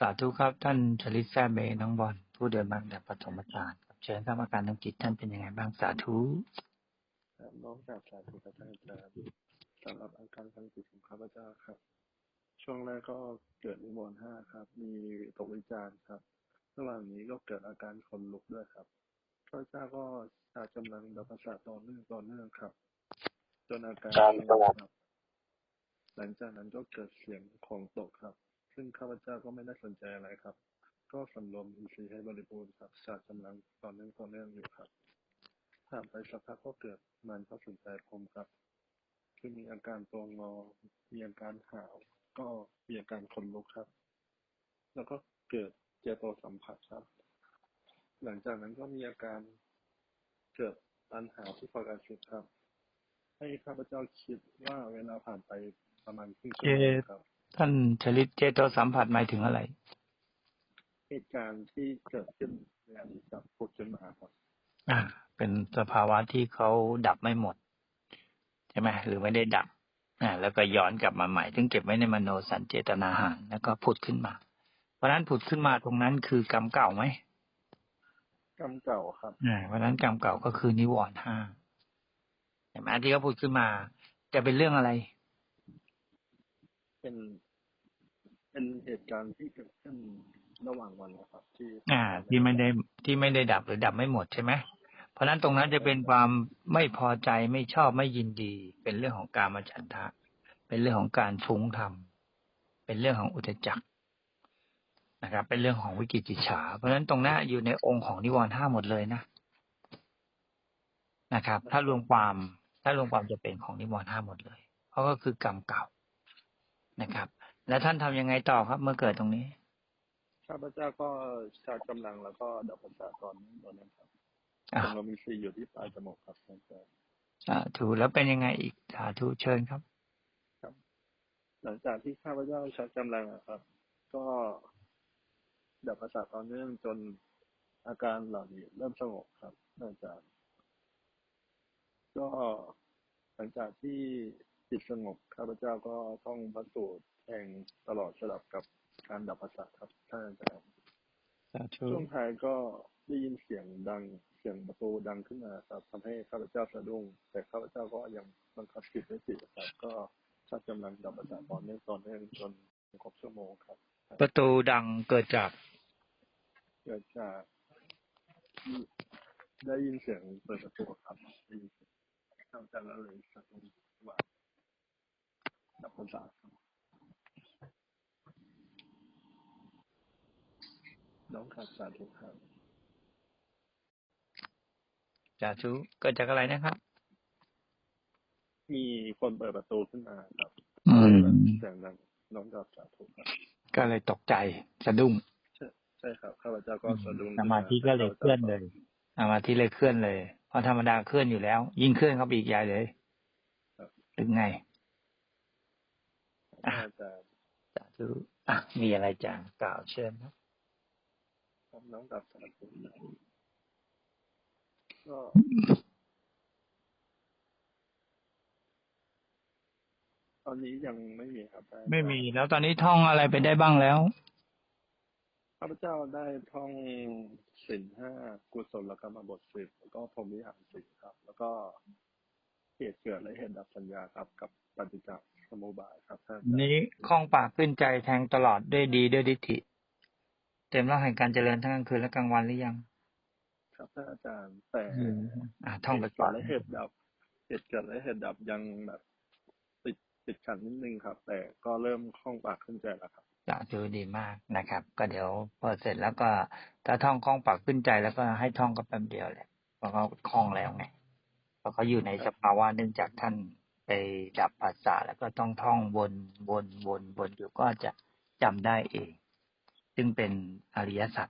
สาธุครับท่านชลิตแซ่เบน้องบอลผู้เดินบางแบบปฐมฌานครับเชิญครับอาการทางจิตท่านเป็นยังไงบ้างสาธุครับน้องจากสาธุครับท่านอาจารย์สำหรับอาการทางจิตของข้าพเจ้าครับ ช่วงแรกก็เกิดนิวรณ์ห้าครับ มีตกวิจารณ์ครับระหว่างนี้ก็เกิดอาการขนลุกด้วยครับข้าพเจ้าก็ชาจำลังดับประสาทต่อเนื่องต่อเนื่องครับ จนอาการสงบครับหลังจากนั้นก็เกิดเสียงของตกครับ ซึ่งข้าพเจ้าก็ไม่ได้สนใจอะไรครับ ก็สำรวมอินทรีย์ให้บริบูรณ์ครับชาจำลังต่อเนื่องต่อเนื่องอยู่ครับผ่านไปสักพักก็เกิดมันพระสนใจผมครับคือมีอาการตัวงอ มีอาการหาว ก็มีอาการขนลุกครับ แล้วก็เกิดเจโตสัมผัสครับ หลังจากนั้นก็มีอาการเกิดปัญหาที่ปกติครับ ให้ข้าพเจ้าคิดว่าเวลาผ่านไปประมาณครึ่งชั่วโมงครับ ท่านชลิตเจโตสัมผัสหมายถึงอะไร เหตุการณ์ที่เกิดขึ้นในอดีตครับผุดขึ้นมาครับอ่า เป็นสภาวะที่เขาดับไม่หมด ใช่ไหมหรือไม่ได้ดับอ่าแล้วก็ย้อนกลับมาใหม่ซึ่งเก็บไว้ในมโนสัญเจตนาหารแล้วก็ผุดขึ้นมา เพราะฉะนั้นผุดขึ้นมาตรงนั้นคือกรรมเก่าไหมกรรมเก่าครับอ่าเพราะฉะนั้นกรรมเก่าก็คือนิวรณ์ห้าเห็นไหมที่เขาพูดขึ้นมา จะเป็นเรื่องอะไร เป็น เป็นเหตุการณ์ที่เกิดขึ้นระหว่างวันนะครับ ที่ อ่า ที่ไม่ได้ที่ไม่ได้ดับหรือดับไม่หมดใช่ไหมเพราะฉะนั้นตรงนั้นจะเป็นความไม่พอใจไม่ชอบไม่ยินดี เป็นเรื่องของการมาฉันทะ เป็นเรื่องของการฟุ้งทำเป็นเรื่องของอุทจักรนะครับ เป็นเรื่องของวิกิจิจฉา เพราะฉะนั้นตรงนั้นอยู่ในองค์ของนิวรณ์ห้าหมดเลยนะนะครับ ถ้ารวมความถ้ารวมความจะเป็นของนิวรณ์ห้าหมดเลยเพราะก็คือกรรมเก่านะครับ แล้วท่านทำยังไงต่อครับ เมื่อเกิดตรงนี้ข้าพเจ้าก็ชาร์จกำลังแล้วก็ดับประสาทตอนนี้ตอนนั้นครับอ่าตรงเรามีซีอยู่ที่ปลายจมูกครับอาจารย์สาธุแล้วเป็นยังไงอีกสาธุเชิญครับหลังจากที่ข้าพเจ้าชาร์จกำลังอะครับ ก็ดับประสาทต่อเนื่องจนอาการเหล่านี้เริ่มสงบครับอาจารย์ก็หลังจากที่จิตสงบข้าพเจ้าก็ต้องพระสูตร แห่งตลอดสลับกับการดับประสาทครับท่านอาจารย์สาธุช่วงท้ายก็ได้ยินเสียงดังเสียงประตูดังขึ้นมาครับทำให้ข้าพเจ้าสะดุ้งแต่ข้าพเจ้าก็ยังบังคับจิตไว้จิตครับก็ชักกำลังดับประสาทตอนเนื่องตอนเนื่องจนครบชั่วโมงครับ ประตูดังเกิดจาก เกิดจากได้ยินเสียงเปิดประตูครับได้ยินเสียงข้าพเจ้าก็เลยสะดุ้งว่าดับประสาทครับ น้องขาดสาธุครับสาธุเกิดจากอะไรนะครับ มีคนเปิดประตูขึ้นมาครับอืมเสียงดังน้องกับสาธุครับ ก็เลยตกใจสะดุ้งใช่ใช่ครับข้าพเจ้าก็สะดุ้งสมาธิก็เลยเคลื่อนเลยสมาธิเลยเคลื่อนเลยเพราะธรรมดาเคลื่อนอยู่แล้ว ยิ่งเคลื่อนเข้าไปอีกใหญ่เลยถึงไงอาจารย์สาธุอะมีอะไรจะกล่าวเชิญครับ ครับน้องกับสาธุก็ตอนนี้ยังไม่มีครับอาจารย์ไม่มีแล้วตอนนี้ท่องอะไรไปได้บ้างแล้วข้าพเจ้าได้ท่องสินห้ากุศลกรรมบทสิบแล้วก็พรหมวิหารสิบครับ แล้วก็เหตุเกิดและเหตุดับสัญญาครับ กับปฏิจจสมุปบาทครับท่านอาจารย์นี้คล่องปากขึ้นใจแทงตลอดด้วยดีด้วยดิฐิ เต็มร่างแห่งการเจริญทั้งกลางคืนและกลางวันหรือยัง ครับท่านอาจารย์แต่อะท่องไปเหตุก่เกิอดนและเหตุดับเหตุเกิดและเหตุดับยังแบบติดติดขัดนิดนึงครับ แต่ก็เริ่มคล่องปากขึ้นใจแล้วครับสาธุดีมากนะครับ ก็เดี๋ยวพอเสร็จแล้วก็ถ้าท่องคล่องปากขึ้นใจแล้วก็ให้ท่องก็แป๊บเดียวแหละเพราะเขาคล่องแล้วไงเพราะเขาอยู่ในสภาวะเนื่องจากท่านไปดับภาษาแล้วก็ต้องท่องวนวนวนวนอยู่ก็จะจำได้เอง ซึ่งเป็นอริยสัจ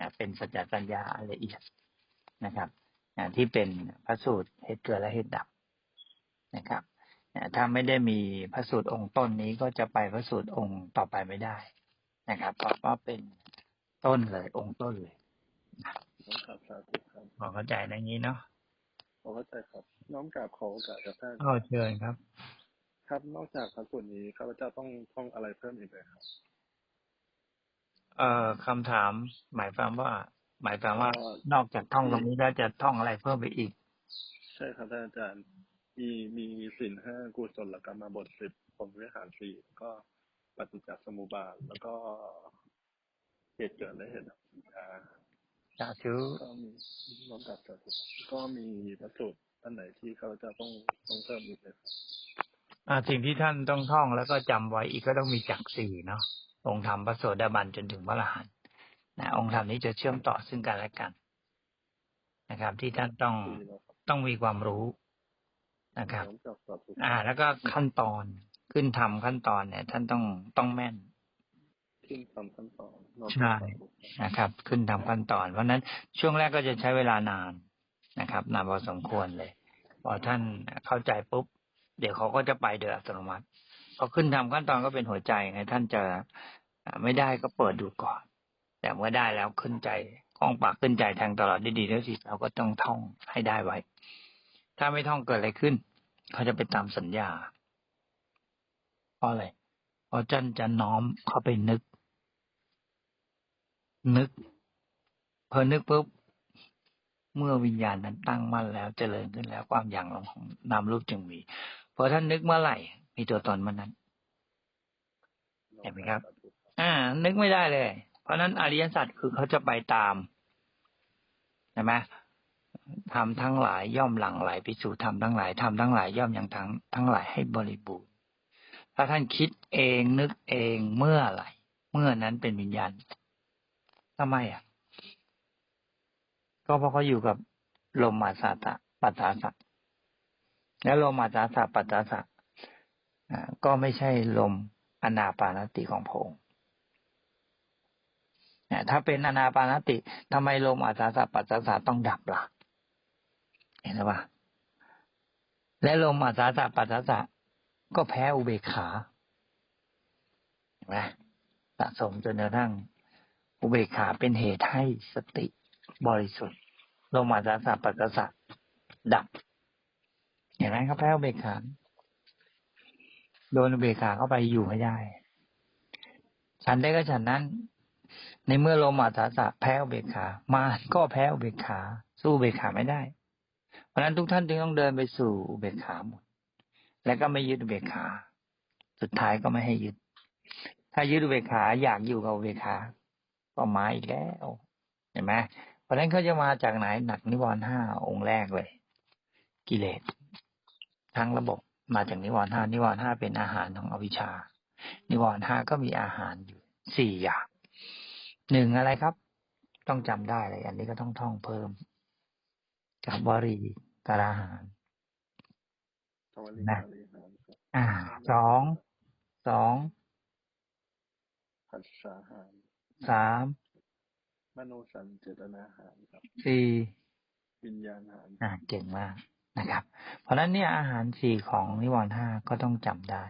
นะเป็นสัจจปัญญาอันละเอียดนะครับนะที่เป็นพระสูตรเหตุเกิดและเหตุดับนะครับนะถ้าไม่ได้มีพระสูตรองค์ต้นนี้ก็จะไปพระสูตรองค์ต่อไปไม่ได้นะครับ เพราะว่าเป็นต้นเลยองค์ต้นเลยน้องกราบสาธุครับพอเข้าใจในนี้เนาะขอเข้าใจครับ น้องกราบขอโอกาสกับท่านก็เชิญครับ ครับนอกจากพระสูตรนี้ข้าพเจ้าต้องท่องอะไรเพิ่มอีกไหมครับ เอ่อคำถาม หมายความว่า หมายความว่าเอ่อนอกจากท่องตรงนี้แล้วจะท่องอะไรเพิ่มไปอีก ใช่ครับท่านอาจารย์ มีมีสินห้ากุศลกรรมบทสิบผมวิหารสี่ก็ปฏิจจสมุปบาทแล้วก็เหตุเกิดและเหตุดับสัญญาสาธุก็มีลำดับจากก็มีพระสูตรท่านไหนที่เขาจะต้องต้องเพิ่มอีกไหมครับอ่าสิ่งที่ท่านต้องท่องแล้วก็จำไว้อีกก็ต้องมีจักรสี่เนาะ องค์ธรรมพระโสดาบันจนถึงพระอรหันต์นะองค์ธรรมนี้จะเชื่อมต่อซึ่งกันและกันนะครับ ที่ท่านต้องดีแล้วครับต้องมีความรู้นะครับลำดับจากอ่า แล้วก็ขั้นตอนขึ้นทำขั้นตอนเนี่ย ท่านต้องต้องแม่นขึ้นตามขั้นตอนนอกใช่จากสาธุนะครับ ขึ้นทำขั้นตอน เพราะฉะนั้นช่วงแรกก็จะใช้เวลานานนะครับนานพอสมควรเลย พอท่านเข้าใจปุ๊บ เดี๋ยวเขาก็จะไปโดยอัตโนมัติ พอขึ้นทำขั้นตอนก็เป็นหัวใจไงท่านจะไม่ได้ก็เปิดดูก่อน แต่เมื่อได้แล้วขึ้นใจคล้องปากขึ้นใจแทงตลอดได้ดีแล้วสิเราก็ต้องท่องให้ได้ไว้ ถ้าไม่ท่องเกิดอะไรขึ้น เขาจะไปตามสัญญาเพราะอะไรเพราะจันจะน้อมเข้าไปนึก นึก พอนึกปุ๊บเมื่อวิญญาณนั้นตั้งมั่นแล้วเจริญขึ้นแล้วความอย่างลงของนามรูปจึงมีพอท่านนึกเมื่อไหร่ มีตัวตนเมื่อนั้นเห็นไหมครับ อ่า นึกไม่ได้เลย เพราะฉะนั้นอริยสัจคือเขาจะไปตามใช่ไหมทำทั้งหลายย่อมหลั่งไหลไปสู่ธรรมทั้งหลายทำทั้งหลายย่อมยังทั้งทั้งหลายให้บริบูรณ์ ถ้าท่านคิดเองนึกเองเมื่อไหร่เมื่อนั้นเป็นวิญญาณทำไมอะ ก็เพราะเขาอยู่กับลมมาสาตะปัสสาสะแล้วลมมาสาสะปัสสาสะอ่า ก็ไม่ใช่ลมอนาปานสติของพระองค์ถ้าเป็นอนาปานสติทำไมลมอาสาสะปัสสาสะต้องดับล่ะ เห็นไหมปะและลมอาสาสะปัสสาสะก็แพ้อุเบกขาเห็นไหมสะสมจนกระทั่งอุเบกขาเป็นเหตุให้สติบริสุทธิ์ลมอาสาสะปัสสาสะดับเห็นไหมครับแพ้อุเบกขา โดนอุเบกขาเข้าไปอยู่ไม่ได้ ฉันได้ก็ฉันนั้น ในเมื่อลมอาสาสะแพ้อุเบกขา มาก็แพ้อุเบกขา สู้อุเบกขาไม่ได้ เพราะนั้นทุกท่านจึงต้องเดินไปสู่อุเบกขาหมด และก็ไม่ยึดอุเบกขา สุดท้ายก็ไม่ให้ยึด ถ้ายึดอุเบกขาอยากอยู่กับอุเบกขาก็มาอีกแล้วเห็นไหมเพราะฉะนั้นเขาจะมาจากไหนหนักนิวรณ์ห้าองค์แรกเลย กิเลสทั้งระบบ มาจากนิวรณ์ห้านิวรณ์ห้าเป็นอาหารของอวิชชา นิวรณ์ห้าก็มีอาหารอยู่สี่อย่างหนึ่งอะไรครับ ต้องจำได้เลย อันนี้ก็ต้องท่องเพิ่มกับวรีกราหารทวารีนะบริหารครับอ่าสองสองผัสสะหารสามมโนสัญเจตนาหารครับสี่วิญญาณหารอ่าเก่งมาก นะครับ เพราะฉะนั้นเนี่ยอาหารสี่ของนิวรณ์ห้าก็ต้องจำได้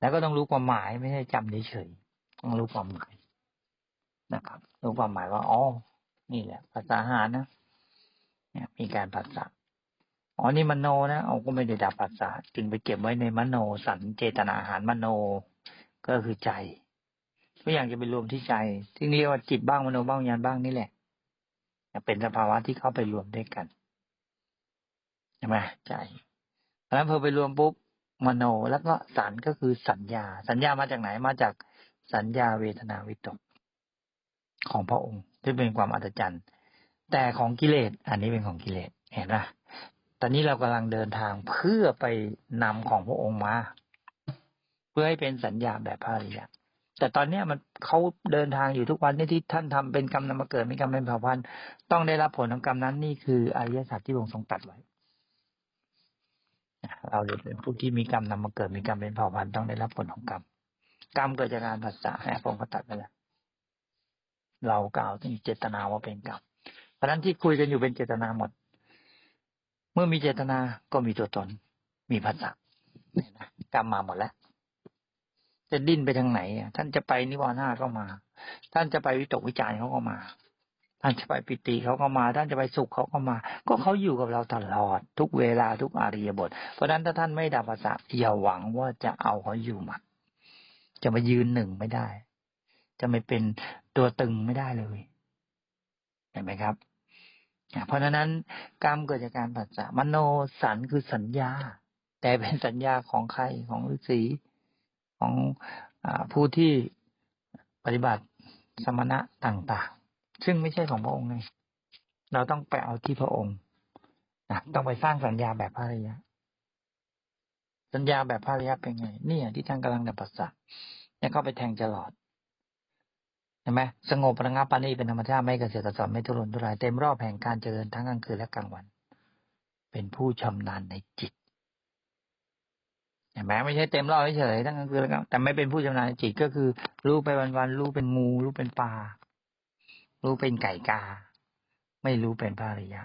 แล้วก็ต้องรู้ความหมายไม่ใช่จำเฉยๆต้องรู้ความหมายนะครับ รู้ความหมายว่าอ๋อนี่แหละภาษาอาหารนะเนี่ยมีการภาษาอ๋อนี่มโนนะเอาก็ไม่ได้ดับภาษาจึงไปเก็บไว้ในมโนสันเจตนาอาหารมโนก็คือใจทุกอย่างจะไปรวมที่ใจที่เรียกว่าจิตบ้างมโนบ้างวิญญาณบ้างนี่แหละเป็นสภาวะที่เข้าไปรวมด้วยกัน ช่ไหมใจเพราะฉะนั้นพอไปรวมปุ๊บมโนแล้วก็สันก็คือสัญญา สัญญามาจากไหนมาจากสัญญาเวทนาวิตก ของพระองค์ที่เป็นความอัศจรรย์ แต่ของกิเลสอันนี้เป็นของกิเลสเห็นไหมตอนนี้เรากำลังเดินทางเพื่อไปนำของพระองค์มา เพื่อให้เป็นสัญญาแบบพระอริยะแต่ตอนเนี้ยมันเขาเดินทางอยู่ทุกวันนี้ที่ท่านทำเป็นกรรมนำมาเกิดมีกรรมเป็นเผ่าพันธุ์ต้องได้รับผลของกรรมนั้นนี่คืออริยสัจที่พระองค์ทรงตัดไว้ เราเลยเป็นผู้ที่มีกรรมนำมาเกิดมีกรรมเป็นเผ่าพันธุ์ต้องได้รับผลของกรรมกรรมเกิดจากการภาษาแอบพระองค์ก็ตัดไปแล้วเรากล่าวถึงเจตนาว่าเป็นกรรมเพราะนั้นที่คุยกันอยู่เป็นเจตนาหมด เมื่อมีเจตนาก็มีตัวตน มีภาษาเนี่ยนะกรรมมาหมดแล้วจะดิ้นไปทางไหนท่านจะไปนิวรณ์ห้าก็มา ท่านจะไปวิตกวิจารณ์เขาก็มา ท่านจะไปปิติเขาก็มา ท่านจะไปสุขเขาก็มา ก็เขาอยู่กับเราตลอด ทุกเวลาทุกอาริยบท เพราะฉะนั้นถ้าท่านไม่ดับภาษาอย่าหวังว่าจะเอาเขาอยู่มัดจะมายืนหนึ่งไม่ได้ จะไม่เป็นตัวตึงไม่ได้เลยเห็นไหมครับเพราะฉะนั้นกรรมเกิดจากการผัสสะมโนสันคือสัญญา แต่เป็นสัญญาของใครของฤาษีของอผู้ที่ปฏิบัติสมณะต่าง ๆ ซึ่งไม่ใช่ของพระองค์ไงเราต้องไปเอาที่พระองค์นะต้องไปสร้างสัญญาแบบพระอริยะ สัญญาแบบพระอริยะเป็นไงเนี่ยที่ท่านกำลังดับปัสสะแล้วก็ไปแทงจรอดเห็นไหมสงบระงับปานีเป็นธรรมชาติไม่กระเสือกกระสอบไม่ทุรนทุรายเต็มรอบแห่งการเจริญทั้งกลางคืนและกลางวัน เป็นผู้ชำนาญในจิตเห็นไหมไม่ใช่เต็มรอบเฉยๆทั้งกลางคืนและกลางแต่ไม่เป็นผู้ชำนาญในจิตก็คือ รู้ไปวันๆรู้เป็นงูรู้เป็นปลา รู้เป็นไก่กา ไม่รู้เป็นพระอริยะ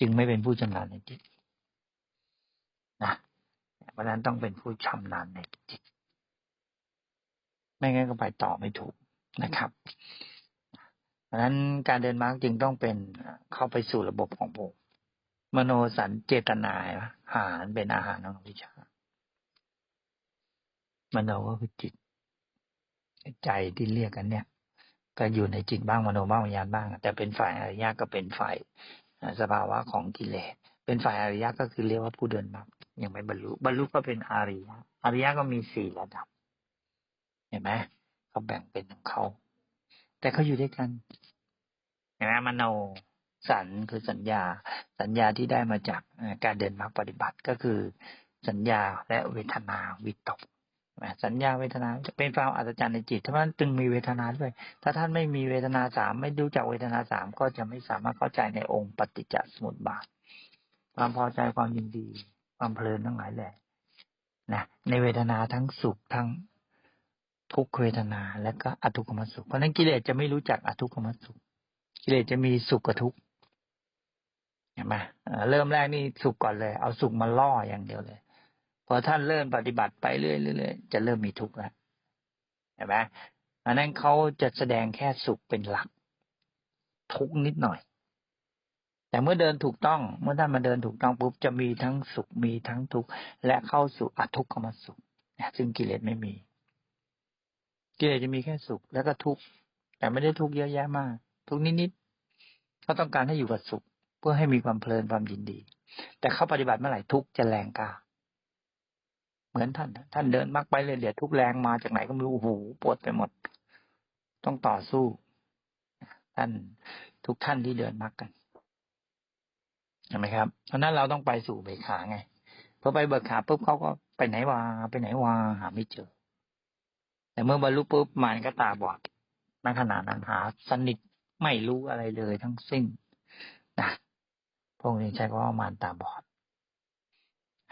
จึงไม่เป็นผู้ชำนาญในจิตนะเพราะนั้นต้องเป็นผู้ชำนาญในจิต ไม่งั้นก็ไปต่อไม่ถูกนะครับเพราะฉะนั้นการเดินมาร์กจึงต้องเป็นเข้าไปสู่ระบบของผมมโนสันเจตนาอาหารเป็นอาหารของวิชามโนก็คือจิต ใจที่เรียกกันเนี่ย ก็อยู่ในจิตบ้างมโนบ้างวิญญาณบ้าง แต่เป็นฝ่ายอริยะก็เป็นฝ่ายสภาวะของกิเลสเป็นฝ่ายอริยะก็คือเรียกว่าผู้เดินมรรคยังไม่บรรลุบรรลุก็เป็นอริยะอริยะก็มีสี่ระดับ เห็นไหมเขาแบ่งเป็นของเขา แต่เขาอยู่ด้วยกันเห็นไหมมโนสันคือสัญญา สัญญาที่ได้มาจากการเดินมรรคปฏิบัติก็คือสัญญาและเวทนาวิตก สัญญาเวทนาจะเป็นความอัศจรรย์ในจิต ถ้าท่านจึงมีเวทนาด้วย ถ้าท่านไม่มีเวทนาสามไม่รู้จักเวทนาสามก็จะไม่สามารถเข้าใจในองค์ปฏิจจสมุปบาท ความพอใจความยินดี ความเพลินทั้งหลายแหละนะในเวทนาทั้งสุขทั้งทุกขเวทนาและก็อทุกขมสุข เพราะนั้นกิเลสจะไม่รู้จักอทุกขมสุข กิเลสจะมีสุขกับทุกข์เห็นไหมเริ่มแรกนี่สุขก่อนเลย เอาสุขมาล่ออย่างเดียวเลย พอท่านเริ่มปฏิบัติไปเรื่อยๆจะเริ่มมีทุกข์แล้วเห็นไหมอันนั้นเขาจะแสดงแค่สุขเป็นหลัก ทุกนิดหน่อย แต่เมื่อเดินถูกต้อง เมื่อท่านมาเดินถูกต้องปุ๊บจะมีทั้งสุขมีทั้งทุกข์และเข้าสู่อทุกขมสุขซึ่งกิเลสไม่มี กิเลสจะมีแค่สุขแล้วก็ทุกข์แต่ไม่ได้ทุกข์เยอะแยะมาก ทุกนิดๆเขาต้องการให้อยู่กับสุข เพื่อให้มีความเพลินความยินดี แต่เข้าปฏิบัติเมื่อไหร่ทุกข์จะแรงกล้า เหมือนท่าน ท่านเดินมักไปเลยเดี๋ยวทุกแรงมาจากไหนก็ไม่รู้หูปวดไปหมด ต้องต่อสู้ ท่านทุกท่านที่เดินมักกันเห็นไหมครับเพราะนั้นเราต้องไปสู่เบิกขาไงพอไปเบิกขาปุ๊บเขาก็ไปไหนวาไปไหนวาหาไม่เจอ แต่เมื่อบรรลุปุ๊บมันก็ตาบอดนักขนาดนั้นหาสนิทไม่รู้อะไรเลยทั้งสิ้นนะพวกนี้ใช้คำว่ามารตาบอด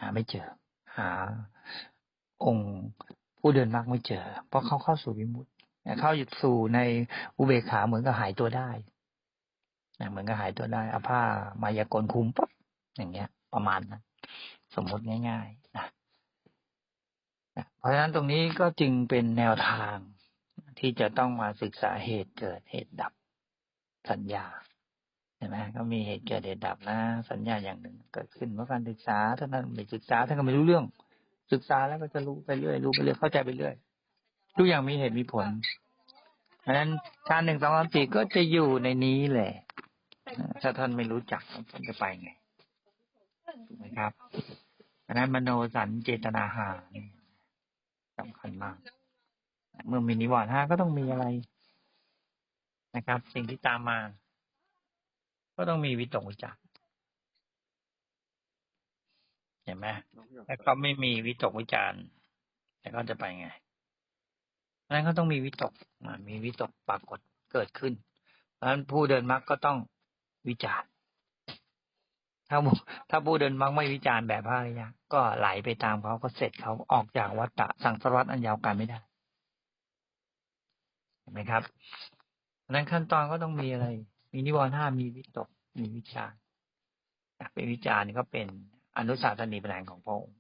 หาไม่เจอ หา องค์ผู้เดินมรรคไม่เจอ เพราะเขาเข้าสู่วิมุตติเข้าสู่ในอุเบกขาเหมือนกับหายตัวได้เหมือนกับหายตัวได้อาผ้ามายากลคุมปั๊บอย่างเงี้ย ประมาณนั้นสมมติง่ายๆนะเพราะฉะนั้นตรงนี้ก็จึงเป็นแนวทางที่จะต้องมาศึกษาเหตุเกิดเหตุดับสัญญาใช่ไหมก็มีเหตุเกิดเหตุดับนะ สัญญาอย่างหนึ่งเกิดขึ้นเมื่อการศึกษาท่านั้นไม่ศึกษาท่านก็ไม่รู้เรื่อง ศึกษาแล้วก็จะรู้ไปเรื่อยรู้ไปเรื่อยเข้าใจไปเรื่อยทุกอย่างมีเหตุมีผลเพราะฉะนั้นชาหนึ่งสองสามสี่ก็จะอยู่ในนี้แหละถ้าท่านไม่รู้จักท่านจะไปไงถูกไหมครับเพราะนั้นมโนสันเจตนาหาสำคัญมาก เมื่อมีนิวรณ์ห้าก็ต้องมีอะไรนะครับ สิ่งที่ตามมา ก็ต้องมีวิตกวิจาร เห็นไหมถ้าเขาไม่มีวิตกวิจารแต่เขาจะไปไงนั้นเขาต้องมีวิตกมีวิตกปรากฏเกิดขึ้น เพราะฉะนั้นผู้เดินมรรคก็ต้องวิจารถ้าถ้าผู้เดินมรรคไม่วิจารแบบพระอริยะก็ไหลไปตามเขาก็เสร็จเขาออกจากวัฏฏะสังสารวัฏอันยาวไกลไม่ได้เห็นไหมครับนั้นขั้นตอนก็ต้องมีอะไร มีนิวรณ์ห้ามีวิตก มีวิจารเป็นวิจารนี่ก็เป็น อนุสาสนีปัญหาของพระองค์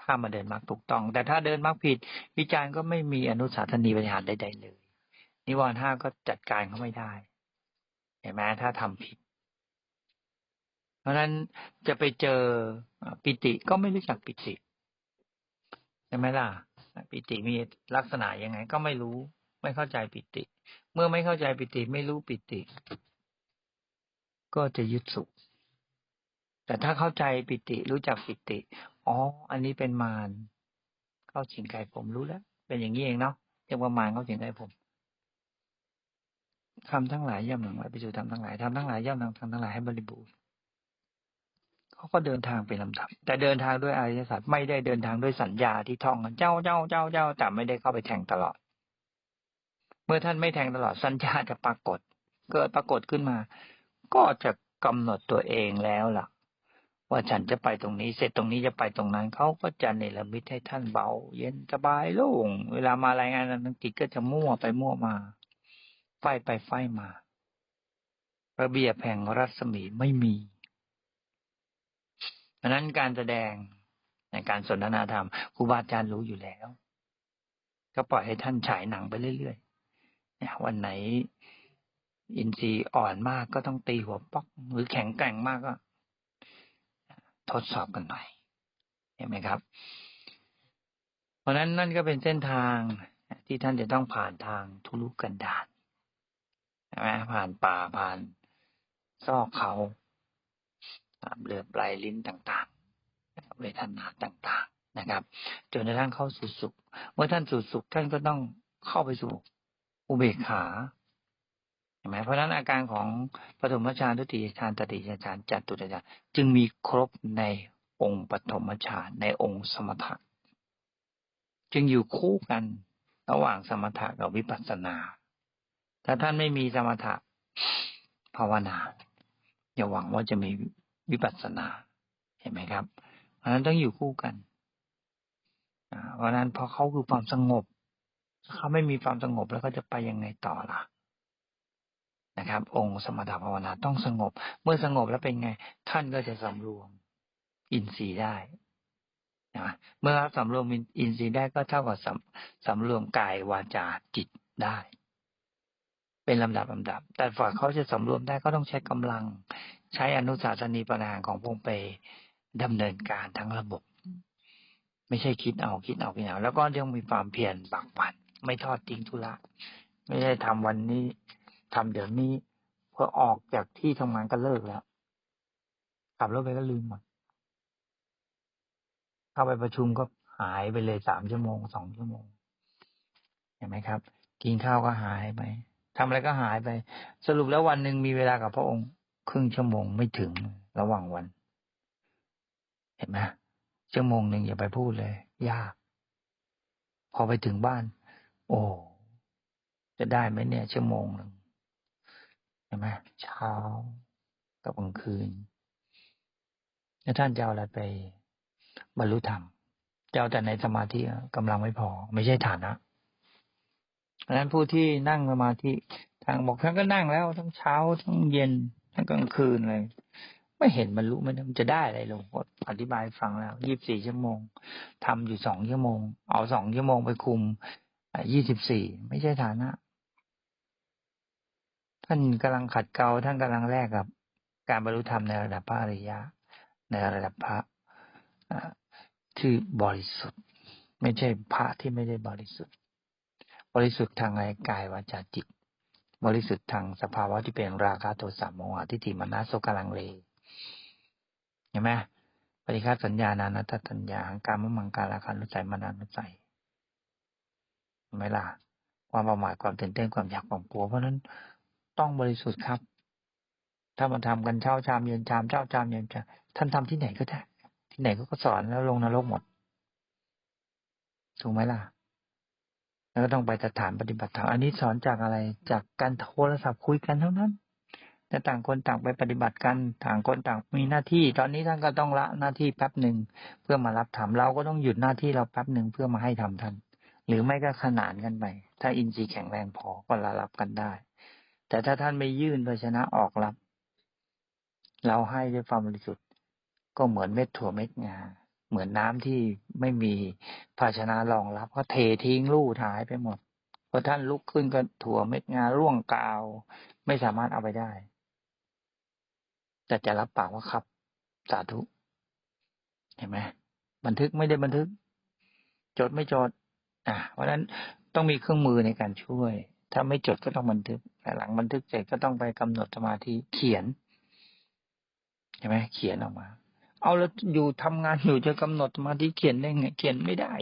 ถ้ามาเดินมรรคถูกต้อง แต่ถ้าเดินมรรคผิด วิจารก็ไม่มีอนุสาสนีปัญหาใดๆเลย นิวรณ์ห้าก็จัดการเขาไม่ได้เห็นไหมถ้าทำผิด เพราะฉะนั้นจะไปเจอปิติก็ไม่รู้จักปิติใช่ไหมล่ะ ปิติมีลักษณะยังไง ก็ไม่รู้ ไม่เข้าใจปิติ เมื่อไม่เข้าใจปิติ ไม่รู้ปิติ ก็จะยึดสุข แต่ถ้าเข้าใจปิติรู้จักปิติ อ๋อ อันนี้เป็นมารเข้าชิงไก่ผมรู้แล้ว เป็นอย่างนี้เองเนาะเรียกว่ามารเข้าชิงไก่ผมทำทั้งหลายย่อมหนังไหลไปสู่ทำทั้งหลายทำทั้งหลายย่อมนำทำทั้งหลายให้บริบูรณ์เขาก็เดินทางเป็นลำดับ แต่เดินทางด้วยอริยสัจไม่ได้เดินทางด้วยสัญญาที่ท่องกันเจ้าเจ้าเจ้าเจ้าแต่ไม่ได้เข้าไปแทงตลอด เมื่อท่านไม่แทงตลอดสัญญาจะปรากฏ เกิดปรากฏขึ้นมา ก็จะกำหนดตัวเองแล้วล่ะ ว่าฉันจะไปตรงนี้เสร็จตรงนี้จะไปตรงนั้นเขาก็จะเนรมิตให้ท่านเบา เย็นสบายโล่งเวลามารายงานนั้นจิตก็จะมั่วไปมั่วมาไฟไปไฟมา ระเบียบแห่งรัศมีไม่มีเพราะนั้นการแสดงในการสนทนาธรรมครูบาอาจารย์รู้อยู่แล้ว ก็ปล่อยให้ท่านฉายหนังไปเรื่อยๆเนี่ยวันไหน อินทรีย์อ่อนมากก็ต้องตีหัวป๊อก หรือแข็งแกร่งมากก็ ทดสอบกันหน่อย เห็นไหมครับ เพราะนั้นนั่นก็เป็นเส้นทางที่ท่านจะต้องผ่านทางทุลุกันดารใช่ไหมผ่านป่าผ่านซอกเขาเลือปลายลิ้นต่างๆ เวทนาต่างๆนะครับ จนกระทั่งเข้าสู่สุข เมื่อท่านสู่สุขท่านก็ต้องเข้าไปสู่อุเบกขา ไหมเพราะฉะนั้นอาการของปฐมฌานทุติยฌานตติยฌานจัตุตฌานจึงมีครบในองค์ปฐมฌานในองค์สมถะจึงอยู่คู่กันระหว่างสมถะกับวิปัสสนา ถ้าท่านไม่มีสมถะภาวนา อย่าหวังว่าจะมีวิปัสสนา เห็นไหมครับ เพราะนั้นต้องอยู่คู่กันเพราะนั้นพอเขาคือความสงบเขาไม่มีความสงบแล้วเขาจะไปยังไงต่อล่ะ นะครับ องค์สมถภาวนาต้องสงบ เมื่อสงบแล้วเป็นไง ท่านก็จะสำรวม อินทรีย์ได้นะเมื่อสำรวมอินทรีย์ได้ก็เท่ากับสำสำรวมกายวาจาจิตได้ เป็นลำดับลำดับ แต่ฝ่าเขาจะสำรวมได้ก็ต้องใช้กำลัง ใช้อนุสาสนีปนานของพงไปดำเนินการทั้งระบบ ไม่ใช่คิดเอาคิดเอาคิดเอาแล้วก็ยังมีความเพียรบักบันไม่ทอดทิ้งธุระไม่ได้ทำวันนี้ ทำเดี๋ยวนี้พอออกจากที่ทำงานก็เลิกแล้วขับรถไปก็ลืมหมดเข้าไปประชุมก็หายไปเลยสามชั่วโมงสองชั่วโมง เห็นไหมครับ กินข้าวก็หายไปทำอะไรก็หายไป สรุปแล้ววันหนึ่งมีเวลากับพระองค์ ครึ่งชั่วโมงไม่ถึงระหว่างวัน เห็นไหมชั่วโมงหนึ่งอย่าไปพูดเลย ยาก พอไปถึงบ้าน โอ้จะได้ไหมเนี่ยชั่วโมงหนึ่ง เห็นไหมเช้ากับกลางคืนแล้วท่านจะเอาอะไรไปบรรลุธรรมจะเอาแต่ในสมาธิกำลังไม่พอ ไม่ใช่ฐานะดังนั้นผู้ที่นั่งสมาธิทางบอกท่านก็นั่งแล้ว ทั้งเช้าทั้งเย็น ทั้งกลางคืนเลยไม่เห็นบรรลุมันจะได้อะไรหลวงก็ออธิบายฟังแล้วยี่บสี่ชั่วโมงทำอยู่สองชั่วโมง เอาสองชั่วโมงไปคุมยี่สิบสี่ไม่ใช่ฐานะ ท่านกำลังขัดเกลาท่านกำลังแลกกับ การบรรลุธรรมในระดับพระอริยะ ในระดับพระที่บริสุทธิ์ ไม่ใช่พระที่ไม่ได้บริสุทธิ์ บริสุทธิ์ทางกายวาจาจิต บริสุทธิ์ทางสภาวะที่เป็นราคะโทสะโมหะทิฏฐิมานัสโสกลังเลเห็นไหมปริคัสัญญานานัตตัญญาการมมังการาคันุสัยมานานุสัยเห็นไหมล่ะความประมาทความตื่นเต้นความอยากความกลัวเพราะนั้น ต้องบริสุทธิ์ครับ ถ้ามาทำกันเช้าชามเย็นชามเช้าชามเย็นชามท่านทำที่ไหนก็ได้ ที่ไหนก็สอนแล้วลงนรกหมด ถูกไหมล่ะ แล้วก็ต้องไปสถานปฏิบัติธรรมอันนี้สอนจากอะไร จากการโทรศัพท์คุยกันเท่านั้นแต่ต่างคนต่างไปปฏิบัติกัน ต่างคนต่างมีหน้าที่ ตอนนี้ท่านก็ต้องละหน้าที่แป๊บหนึ่งเพื่อมารับธรรมเราก็ต้องหยุดหน้าที่เราแป๊บหนึ่งเพื่อมาให้ทำท่าน หรือไม่ก็ขนานกันไป ถ้าอินทรีย์แข็งแรงพอก็ละรับกันได้ แต่ถ้าท่านไม่ยื่นภาชนะออกรับ เราให้ด้วยความบริสุทธิ์ ก็เหมือนเม็ดถั่วเม็ดงา เหมือนน้ำที่ไม่มีภาชนะรองรับ ก็เททิ้งลู่หายไปหมดพอท่านลุกขึ้นก็ถั่วเม็ดงาร่วงกาว ไม่สามารถเอาไปได้ แต่จะรับปากว่าครับ สาธุ เห็นไหมบันทึกไม่ได้บันทึก จดไม่จด อ่าเพราะฉะนั้นต้องมีเครื่องมือในการช่วย ถ้าไม่จดก็ต้องบันทึกแต่หลังบันทึกเสร็จก็ต้องไปกำหนดสมาธิเขียนใช่ไหมเขียนออกมา เอาแล้วอยู่ทำงานอยู่จะกำหนดสมาธิเขียนได้ไงเขียนไม่ได้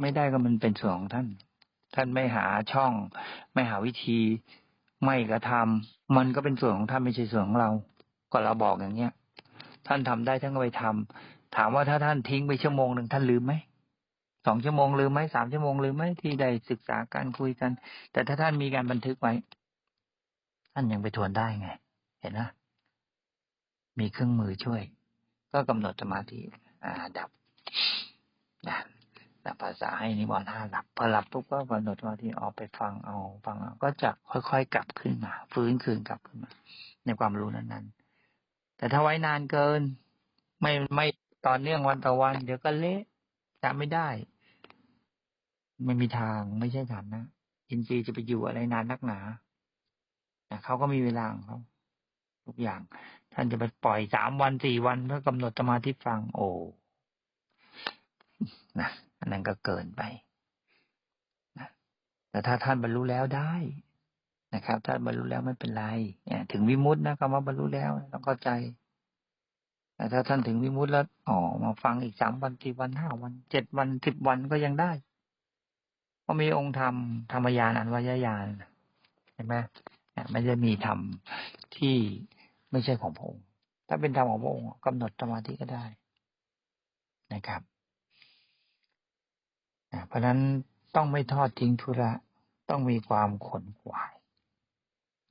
ไม่ได้ก็มันเป็นส่วนของท่าน ท่านไม่หาช่อง ไม่หาวิธี ไม่กระทำมันก็เป็นส่วนของท่านไม่ใช่ส่วนของเรา ก็เราบอกอย่างเงี้ย ท่านทำได้ท่านก็ไปทำถามว่าถ้าท่านทิ้งไปชั่วโมงหนึ่งท่านลืมไหม สองชั่วโมงลืมไหมสามชั่วโมงลืมไหมที่ได้ศึกษาการคุยกัน แต่ถ้าท่านมีการบันทึกไว้ ท่านยังไปทวนได้ไง เห็นนะมีเครื่องมือช่วย ก็กำหนดสมาธิอ่าดับนะดับภาษาให้นิวรณ์ห้าหลับพอหลับปุ๊บก็กำหนดสมาธิออกไปฟังเอาฟังเอาก็จะค่อยๆกลับขึ้นมา ฟื้นคืนกลับขึ้นมา ในความรู้นั้นๆ แต่ถ้าไว้นานเกิน ไม่ไม่ต่อเนื่องวันต่อวัน เดี๋ยวก็เละจำไม่ได้ ไม่มีทางไม่ใช่ฐานนะอินทรีย์จะไปอยู่อะไรนานนักหนาเขาก็มีเวลาของเขาทุกอย่าง ท่านจะไปปล่อยสามวันสี่วันเพื่อกำหนดสมาธิฟัง โอ้นะอันนั้นก็เกินไปนะแต่ถ้าท่านบรรลุแล้วได้นะครับ ถ้าบรรลุแล้วไม่เป็นไรถึงวิมุตตินะคำว่าบรรลุแล้วต้องเข้าใจแต่ถ้าท่านถึงวิมุตติแล้วอ๋อมาฟังอีกสามวันสี่วันห้าวันเจ็ดวันสิบวันก็ยังได้ พราะมีองค์ธรรมธรรมยานอันวายญาณเห็นไหมไม่ได้มีธรรมที่ไม่ใช่ของพระองค์ ถ้าเป็นธรรมของพระองค์กำหนดสมาธิก็ได้นะครับเพราะนั้นต้องไม่ทอดทิ้งธุระ ต้องมีความขนขวาย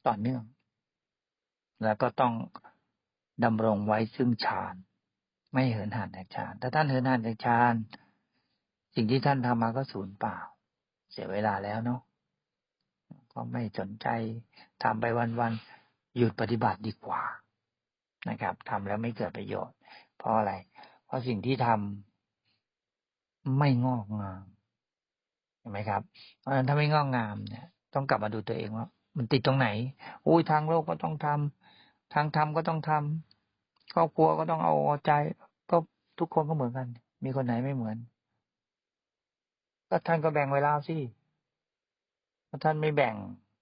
ต่อเนื่อง แล้วก็ต้องดำรงไว้ซึ่งฌาน ไม่เหินห่างจากฌาน ถ้าท่านเหินห่างจากฌาน สิ่งที่ท่านทำมาก็สูญเปล่า เสียเวลาแล้วเนาะก็ไม่สนใจทำไปวันๆหยุดปฏิบัติดีกว่านะครับทำแล้วไม่เกิดประโยชน์ เพราะอะไร เพราะสิ่งที่ทำไม่งอกงามเห็นไหมครับ เพราะฉะนั้นถ้าไม่งอกงามเนี่ย ต้องกลับมาดูตัวเองว่า มันติดตรงไหนอุ้ยทางโลกก็ต้องทำทางธรรมก็ต้องทำครอบครัวก็ต้องเอาใจก็ทุกคนก็เหมือนกัน มีคนไหนไม่เหมือน ก็ท่านก็แบ่งเวลาสิถ้าท่านไม่แบ่ง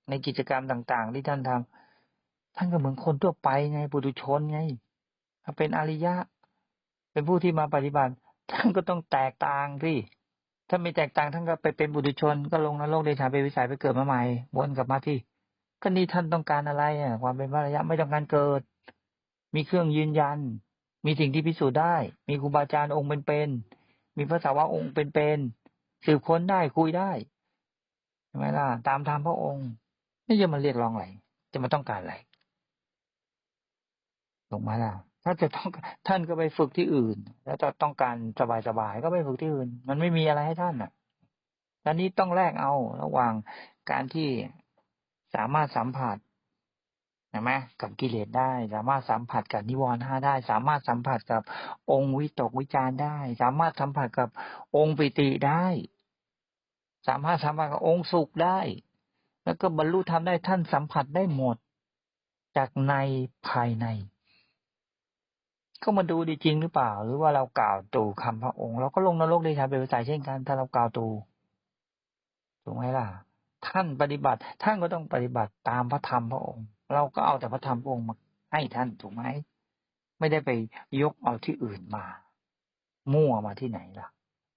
ในกิจกรรมต่าง ๆ ที่ท่านทำท่านก็เหมือนคนทั่วไปไงปุถุชนไงถ้าเป็นอริยะ เป็นผู้ที่มาปฏิบัติ ท่านก็ต้องแตกต่างสิถ้าไม่แตกต่างท่านก็ไปเป็นบุตรชน ก็ลงนรกเดชาไปวิสัยไปเกิดมาใหม่วนกลับมาที่ก็นี่ท่านต้องการอะไรอะความเป็นพระอริยะไม่ต้องการเกิด มีเครื่องยืนยัน มีสิ่งที่พิสูจน์ได้ มีครูบาอาจารย์องค์เป็นๆมีพระสาวกองค์เป็นๆ สืบค้นได้คุยได้ใช่ไหมล่ะตามธรรมพระองค์ไม่จะมาเรียกร้องอะไรจะมาต้องการอะไรถูกไหมล่ะ ถ้าจะต้องท่านก็ไปฝึกที่อื่น แล้วจะต้องการสบายๆก็ไปฝึกที่อื่น มันไม่มีอะไรให้ท่านอะตอนนี้ต้องแลกเอาระหว่างการที่สามารถสัมผัส ใช่ไหมกับกิเลสได้ สามารถสัมผัสกับนิวรณ์ห้าได้ สามารถสัมผัสกับองค์วิตกวิจารได้ สามารถสัมผัสกับองค์ปิติได้ สามารถสัมผัสกับองค์สุขได้ แล้วก็บรรลุธรรมได้ท่านสัมผัสได้หมด จากในภายใน ก็มาดูดีจริงหรือเปล่า หรือว่าเรากล่าวตูคำพระองค์ เราก็ลงนรกได้ชาเป็นภาษาเช่นกัน ถ้าเรากล่าวตูถูกไหมล่ะ ท่านปฏิบัติ ท่านก็ต้องปฏิบัติตามพระธรรมพระองค์ เราก็เอาแต่พระธรรมพระองค์มาให้ท่านถูกไหมไม่ได้ไปยกเอาที่อื่นมา มั่วมาที่ไหนล่ะ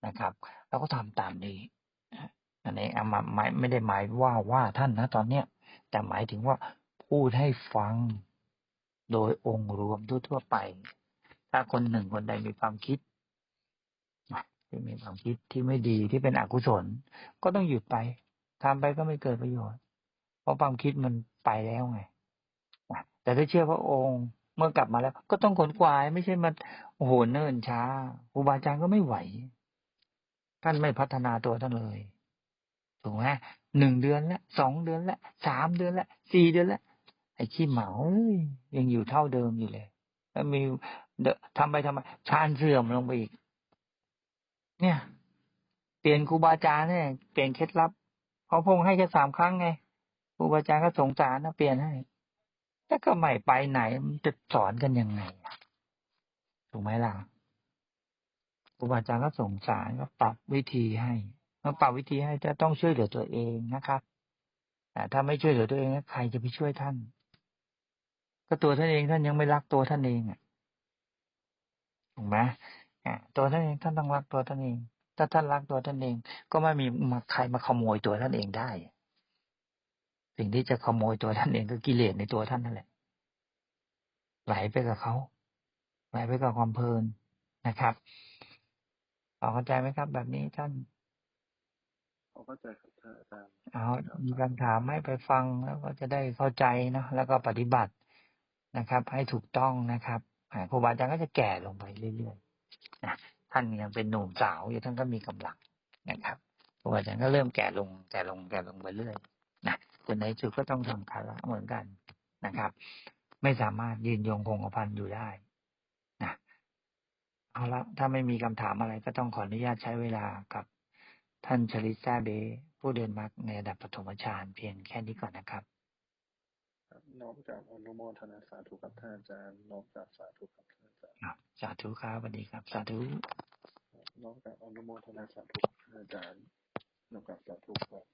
นะครับเราก็ทำตามนี้อันนี้อามาหมายไม่ได้หมายว่าว่าท่านนะตอนเนี้ยแต่หมายถึงว่าพูดให้ฟังโดยองค์รวมทั่วๆไป ถ้าคนหนึ่งคนใดมีความคิดที่มีความคิดที่ไม่ดีที่เป็นอกุศล ก็ต้องหยุดไปทำไปก็ไม่เกิดประโยชน์ เพราะความคิดมันไปแล้วไง แต่ถ้าเชื่อพระองค์เมื่อกลับมาแล้ว ก็ต้องขนควายไม่ใช่มาโอ้โหเนิ่นช้าครูบาอาจารย์ก็ไม่ไหว ท่านไม่พัฒนาตัวท่านเลยถูกไหมหนึ่งเดือนล้วสองเดือนล้วสามเดือนล้วสี่เดือนล้วไอ้ขี้เหมายังอยู่เท่าเดิมอยู่เลยแล้วมีทำไปทำไมชานเสื่อมลงไปอีก เนี่ย เปลี่ยนครูบาอาจารย์เนี่ยเปลี่ยนเคล็ดลับเขาพงให้แค่สามครั้งไงครูบาอาจารย์ก็สงสารนะเปลี่ยนให้ แล้วก็ไม่ไปไหนมันจะสอนกันยังไงถูกไหมล่ะครูบาอาจารย์ก็สงสารก็ปรับวิธีให้มาปรับวิธีให้จะต้องช่วยเหลือตัวเองนะครับอ่ถ้าไม่ช่วยเหลือตัวเองแล้วใครจะไปช่วยท่าน ก็ตัวท่านเองท่านยังไม่รักตัวท่านเองอะถูกไหมอ่าตัวท่านเองท่านต้องรักตัวท่านเอง ถ้าท่านรักตัวท่านเอง ก็ไม่มีมาใครมาขโมยตัวท่านเองได้ สิ่งที่จะขโมยตัวท่านเองก็กิเลสในตัวท่านนั่นแหละ ไหลไปกับเขาไหลไปกับความเพลินนะครับพอเข้าใจไหมครับ แบบนี้ท่านขอเข้าใจครับท่านอาจารย์เอามีคำถามให้ไปฟังแล้วก็จะได้เข้าใจเนอะแล้วก็ปฏิบัตินะครับ ให้ถูกต้องนะครับอ่าครูบาอาจารย์ก็จะแก่ลงไปเรื่อยๆนะท่านยังเป็นหนุ่มสาวอยู่ท่านก็มีกำลังนะครับครูบาอาจารย์ก็เริ่มแก่ลง แก่ลงแก่ลงไปเรื่อยนะ จนในที่สุดก็ต้องทำภาระเหมือนกันนะครับ ไม่สามารถยืนยงคงกระพันอยู่ได้นะเอาละถ้าไม่มีคำถามอะไรก็ต้องขออนุญาตใช้เวลากับท่านชลิซาเบ ผู้เดินมรรคในระดับปฐมฌานเพียงแค่นี้ก่อนนะครับครับน้อมกราบอนุโมทนาสาธุกับท่านอาจารย์น้อมกราบสาธุกับท่านอาจารย์ครับสาธุครับสวัสดีครับ สาธุน้อมกราบอนุโมทนาสาธุกับท่านอาจารย์น้อมกราบสาธุครับ